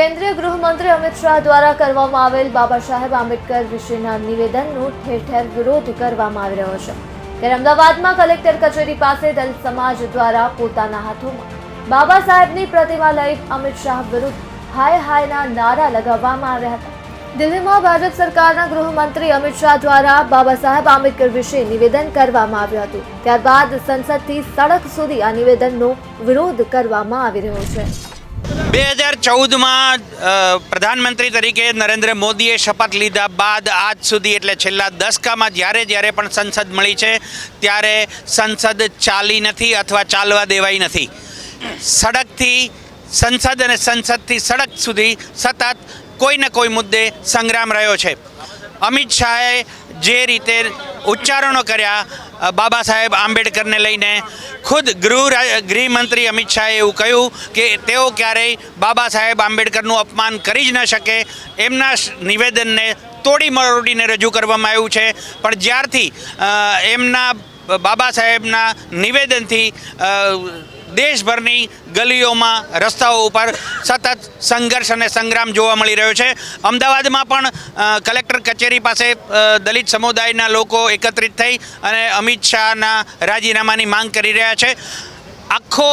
કેન્દ્રીય ગૃહમંત્રી અમિત શાહ દ્વારા કરવામાં આવેલ બાબા સાહેબ આંબેડકર વિશેના નિવેદનનો ઠેર ઠેર વિરોધ કરવામાં આવી રહ્યો છે. ત્યારે અમદાવાદમાં કલેક્ટર કચેરી પાસે દલિત સમાજ દ્વારા પોતાના હાથોમાં બાબા સાહેબની પ્રતિમા લઈ અમિત શાહ વિરુદ્ધ હાય હાયના નારા લગાવવામાં આવ્યા હતા. દિલ્હીમાં ભાજપ સરકારના ગૃહમંત્રી અમિત શાહ દ્વારા બાબા સાહેબ આંબેડકર વિશે નિવેદન કરવામાં આવ્યું હતું. ત્યારબાદ સંસદથી સડક સુધી આ નિવેદનનો વિરોધ કરવામાં આવી રહ્યો છે. બે હજાર ચૌદમાં પ્રધાનમંત્રી તરીકે નરેન્દ્ર મોદીએ શપથ લીધા બાદ આજ સુધી એટલે છેલ્લા દસકામાં જ્યારે જ્યારે પણ સંસદ મળી છે, ત્યારે સંસદ ચાલી નથી અથવા ચાલવા દેવાઈ નથી. સડકથી સંસદ અને સંસદથી સડક સુધી સતત કોઈ ને કોઈ મુદ્દે સંગ્રામ રહ્યો છે. અમિત શાહે જે રીતે ઉચ્ચારણો કર્યા બાબા સાહેબ આંબેડકરને લઈને ખુદ ગૃહ ગૃહમંત્રી અમિત શાહે એવું કહ્યું કે તેઓ ક્યારેય બાબા સાહેબ આંબેડકરનું અપમાન કરી જ ન શકે. એમના નિવેદનને તોડી મરોડીને રજૂ કરવામાં આવ્યું છે. પણ જ્યારથી એમના બાબા સાહેબના નિવેદનથી દેશભરની ગલીઓમાં રસ્તાઓ ઉપર સતત સંઘર્ષ અને સંગ્રામ જોવા મળી રહ્યો છે. અમદાવાદમાં પણ કલેક્ટર કચેરી પાસે દલિત સમુદાયના લોકો એકત્રિત થઈ અને અમિત શાહના રાજીનામાની માંગ કરી રહ્યા છે. આખો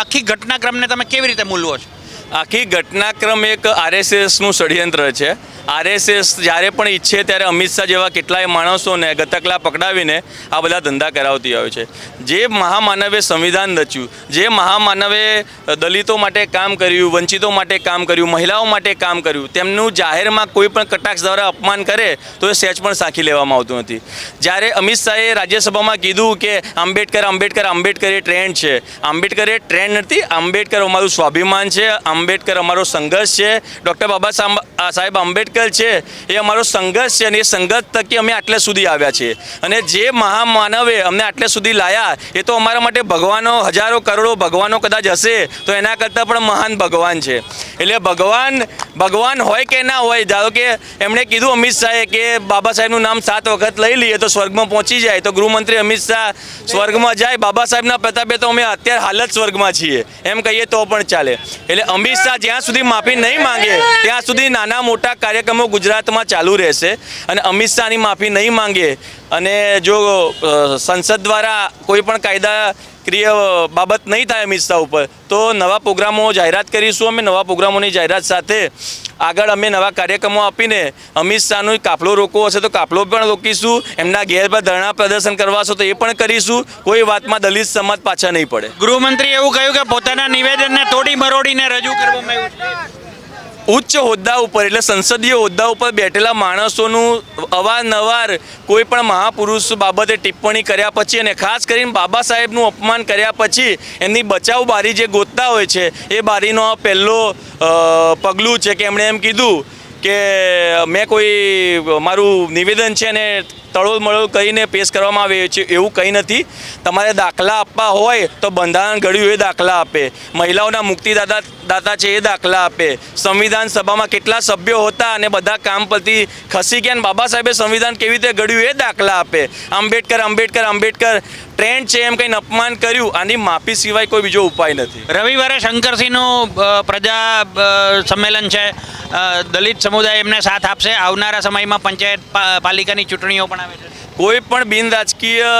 આખી ઘટનાક્રમને તમે કેવી રીતે મૂલવો છો? આખી ઘટનાક્રમ એક આરએસએસનું ષડયંત્ર છે. આરએસએસ જ્યારે પણ ઈચ્છે ત્યારે અમિત શાહ જેવા કેટલાય માણસોને ગતકલા પકડાવીને આ બધા ધંધા કરાવતી આવે છે. જે મહામાનવે સંવિધાન રચ્યું, જે મહામાનવે દલિતો માટે કામ કર્યું, વંચિતો માટે કામ કર્યું, મહિલાઓ માટે કામ કર્યું, તેમનું જાહેરમાં કોઈ પણ કટાક્ષ દ્વારા અપમાન કરે તો એ સહેજ પણ સાખી લેવામાં આવતું નથી. જ્યારે અમિત શાહે રાજ્યસભામાં કીધું કે આંબેડકર આંબેડકર આંબેડકર એ ટ્રેન્ડ છે. આંબેડકર એ ટ્રેન્ડ નથી, આંબેડકર અમારું સ્વાભિમાન છે આંબેડકર અમારો સંઘર્ષ છે. ડૉક્ટર બાબા સાહેબ આંબેડકર છે, એ અમારો સંઘર્ષ છે અને એ સંઘર્ષ થકી અમે આટલે સુધી આવ્યા છીએ. અને જે મહામાનવે અમને આટલે સુધી લાયા, એ તો અમારા માટે ભગવાનો, હજારો કરોડો ભગવાનો કદાચ હશે, તો એના કરતાં પણ મહાન ભગવાન છે. એટલે ભગવાન ભગવાન હોય કે ના હોય, ધારો કે એમણે કીધું અમિત શાહે કે બાબા સાહેબનું નામ સાત વખત લઈ લઈએ તો સ્વર્ગમાં પહોંચી જાય, તો ગૃહમંત્રી અમિત શાહ સ્વર્ગમાં જાય, બાબા સાહેબના પ્રતાપે તો અમે અત્યારે હાલ જ સ્વર્ગમાં છીએ. એમ કહીએ તો પણ ચાલે. એટલે અમિત શાહ જ્યાં સુધી માફી નહીં માંગે, ત્યાં સુધી નાના મોટા કાર્યક્રમો ગુજરાતમાં ચાલુ રહેશે અને અમિત શાહની માફી નહીં માંગે અને જો સંસદ દ્વારા કોઈ પણ કાયદા બાબત નહીં થાય અમિત શાહ ઉપર, તો નવા પ્રોગ્રામો જાહેરાત કરીશું અમે, નવા પ્રોગ્રામોની જાહેરાત સાથે. આગળ અમે નવા કાર્યક્રમો આપીને અમિત શાહનો કાફલો રોકવો હશે તો કાફલો પણ રોકીશું, એમના ઘેર પર ધરણા પ્રદર્શન કરવા હશે તો એ પણ કરીશું, કોઈ વાતમાં દલિત સમાજ પાછા નહીં પડે. ગૃહમંત્રી એવું કહ્યું કે પોતાના નિવેદનને તોડી મરોડીને રજૂ કરવામાં આવ્યું ઉચ્ચ હોદ્દા ઉપર એટલે સંસદીય હોદ્દા ઉપર બેઠેલા માણસોનું અવારનવાર કોઈ પણ મહાપુરુષ બાબતે ટિપ્પણી કર્યા પછી અને ખાસ કરીને બાબા સાહેબનું અપમાન કર્યા પછી એમની બચાવ બારી જે ગોતતા હોય છે, એ બારીનો આ પહેલો પગલું છે કે એમણે એમ કીધું કે મેં કોઈ મારું નિવેદન છે ને તળોલ મળોલ કરીને પેશ કરવામાં આવે છે એવું કંઈ નથી. તમારે દાખલા આપવા હોય તો બંધારણ ઘડ્યું એ દાખલા આપે. મહિલાઓના મુક્તિદાતા દાતા છે એ દાખલા આપે. સંવિધાન સભામાં કેટલા સભ્યો હતા અને બધા કામ પરથી ખસી ગયા બાબા સાહેબે સંવિધાન કેવી રીતે ઘડ્યું એ દાખલા આપે. આંબેડકર આંબેડકર આંબેડકર ટ્રેન્ડ છે એમ કંઈ અપમાન કર્યું આની માફી સિવાય કોઈ બીજો ઉપાય નથી. રવિવારે શંકરસિંહનું પ્રજા સંમેલન છે. દલિત સમુદાય એમને સાથ આપશે. આવનારા સમયમાં પંચાયત પાલિકાની ચૂંટણીઓ પણ આવે છે. કોઈ પણ બિન રાજકીય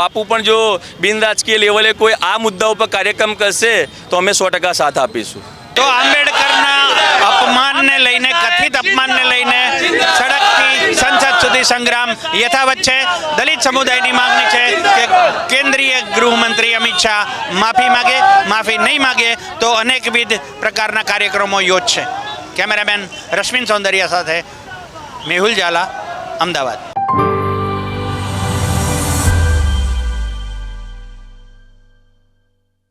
બાપુ પણ જો બિન રાજકીય લેવલે કોઈ આ મુદ્દા ઉપર કાર્યક્રમ કરશે તો અમે સો ટકા સાથ આપીશું. તો આંબેડકરના અપમાનને લઈને કથિત અપમાનને સુધી સંગ્રામ યથાવત છે. દલિત સમુદાયની માંગણી છે કે કેન્દ્રીય ગૃહમંત્રી અમિત શાહ માફી માગે, માફી નહીં માગે તો અનેકવિધ પ્રકારના કાર્યક્રમો યોજશે. કેમેરામેન રશ્મિન સૌંદર્ય સાથે મેહુલ ઝાલા, અમદાવાદ.